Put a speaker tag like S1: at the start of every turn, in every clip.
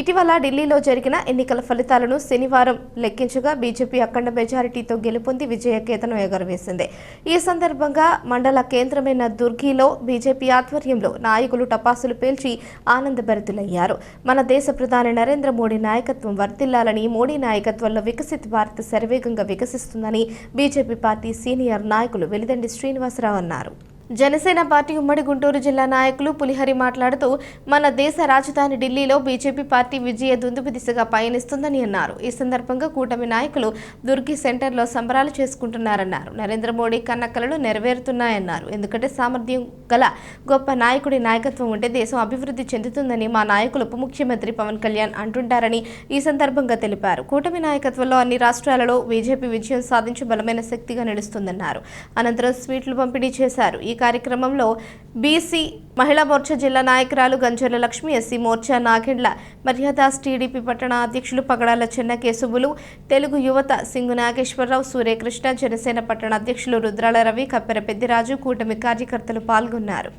S1: ఇటీవల ఢిల్లీలో జరిగిన ఎన్నికల ఫలితాలను శనివారం లెక్కించగా బీజేపీ అఖండ మెజారిటీతో గెలుపొంది విజయకేతను ఎగరవేసింది. ఈ సందర్భంగా మండల కేంద్రమైన దుర్గిలో బీజేపీ ఆధ్వర్యంలో నాయకులు టపాసులు పేల్చి ఆనందభరితులయ్యారు మన దేశ ప్రధాని నరేంద్ర మోడీ నాయకత్వం వర్ధిల్లాలని మోడీ నాయకత్వంలో వికసిత్ భారత్ శరవేగంగా వికసిస్తుందని బీజేపీ పార్టీ సీనియర్ నాయకులు వెలిదండి శ్రీనివాసరావు అన్నారు. జనసేన పార్టీ ఉమ్మడి గుంటూరు జిల్లా నాయకులు పులిహరి మాట్లాడుతూ మన దేశ రాజధాని ఢిల్లీలో బీజేపీ పార్టీ విజయ దుందుపు దిశగా పయనిస్తుందని అన్నారు. ఈ సందర్భంగా కూటమి నాయకులు దుర్గి సెంటర్లో సంబరాలు చేసుకుంటున్నారన్నారు. నరేంద్ర మోడీ కన్నకలలు నెరవేరుతున్నాయన్నారు. ఎందుకంటే సామర్థ్యం గల గొప్ప నాయకుడి నాయకత్వం ఉంటే దేశం అభివృద్ధి చెందుతుందని మా నాయకులు ఉప ముఖ్యమంత్రి పవన్ కళ్యాణ్ అంటుంటారని ఈ సందర్భంగా తెలిపారు. కూటమి నాయకత్వంలో అన్ని రాష్ట్రాలలో బీజేపీ విజయం సాధించి బలమైన శక్తిగా నిలుస్తుందన్నారు. అనంతరం స్వీట్లు పంపిణీ చేశారు. ఈ కార్యక్రమంలో బీసీ మహిళా మోర్చా జిల్లా నాయకురాలు గంజర్ల లక్ష్మి ఎస్సీ మోర్చా నాగెండ్ల మర్యాదాస్ టీడీపీ పట్టణ అధ్యక్షులు పగడాల చెన్నకేశవులు తెలుగు యువత సింగు నాగేశ్వరరావు సూర్యకృష్ణ జనసేన పట్టణ అధ్యక్షులు రుద్రాల రవి కప్పెర పెద్దిరాజు కూటమి కార్యకర్తలు పాల్గొన్నారు.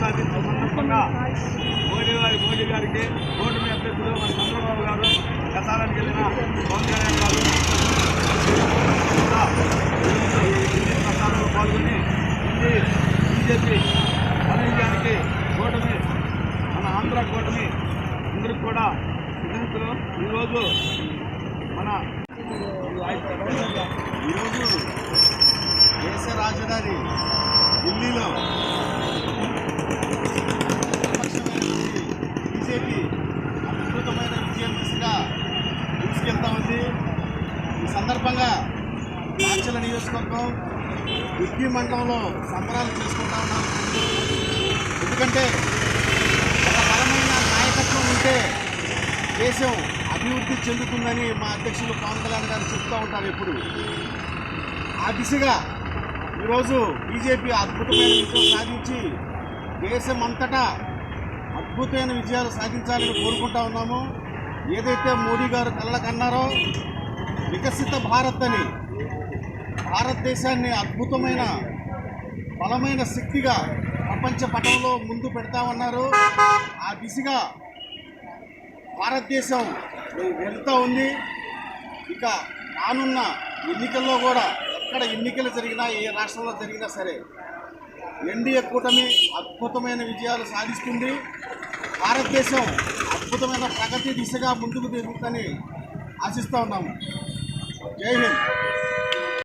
S2: సాధించిన సందర్భంగా మోడీ గారి మోడీ గారికి కూటమి అభ్యర్థులు మన చంద్రబాబు గారు గతానికి వెళ్ళిన పవన్ కళ్యాణ్ గారు కూడా ఈ ప్రచారంలో పాల్గొని హిందీ బీజేపీ ఘనవిజయానికి కూటమి మన ఆంధ్ర కూటమి అందరికి కూడా విజయంతులు ఈరోజు మన ఈరోజు దేశ రాజధాని ఢిల్లీలో బీజేపీ అద్భుతమైన విజయం దిశగా తీసుకెళ్తా ఉంది. ఈ సందర్భంగా మార్చల నియోజకవర్గం దుర్గి మండలంలో సంబరాలు చేసుకుంటా ఉన్నాం. ఎందుకంటే ఒక బలమైన నాయకత్వం ఉంటే దేశం అభివృద్ధి చెందుతుందని మా అధ్యక్షులు పవన్ కళ్యాణ్ గారు చెప్తూ ఉంటారు ఎప్పుడు. ఆ దిశగా ఈరోజు బీజేపీ అద్భుతమైన విజయం సాధించి దేశం అంతటా అద్భుతమైన విజయాలు సాధించాలని కోరుకుంటా ఉన్నాము. ఏదైతే మోడీ గారు కళ్ళకన్నారో వికసిత భారత్ అని భారతదేశాన్ని అద్భుతమైన బలమైన శక్తిగా ప్రపంచ పటంలో ముందు పెడతామన్నారు. ఆ దిశగా భారతదేశం వెళ్తూ ఉంది. ఇక రానున్న ఎన్నికల్లో కూడా ఎక్కడ ఎన్నికలు జరిగినా ఏ రాష్ట్రంలో జరిగినా సరే ఎన్డీఏ కూటమి అద్భుతమైన విజయాలు సాధిస్తుంది. భారతదేశం అద్భుతమైన ప్రగతి దిశగా ముందుకు తిరుగుతుందని ఆశిస్తూ ఉన్నాము. జై హింద్.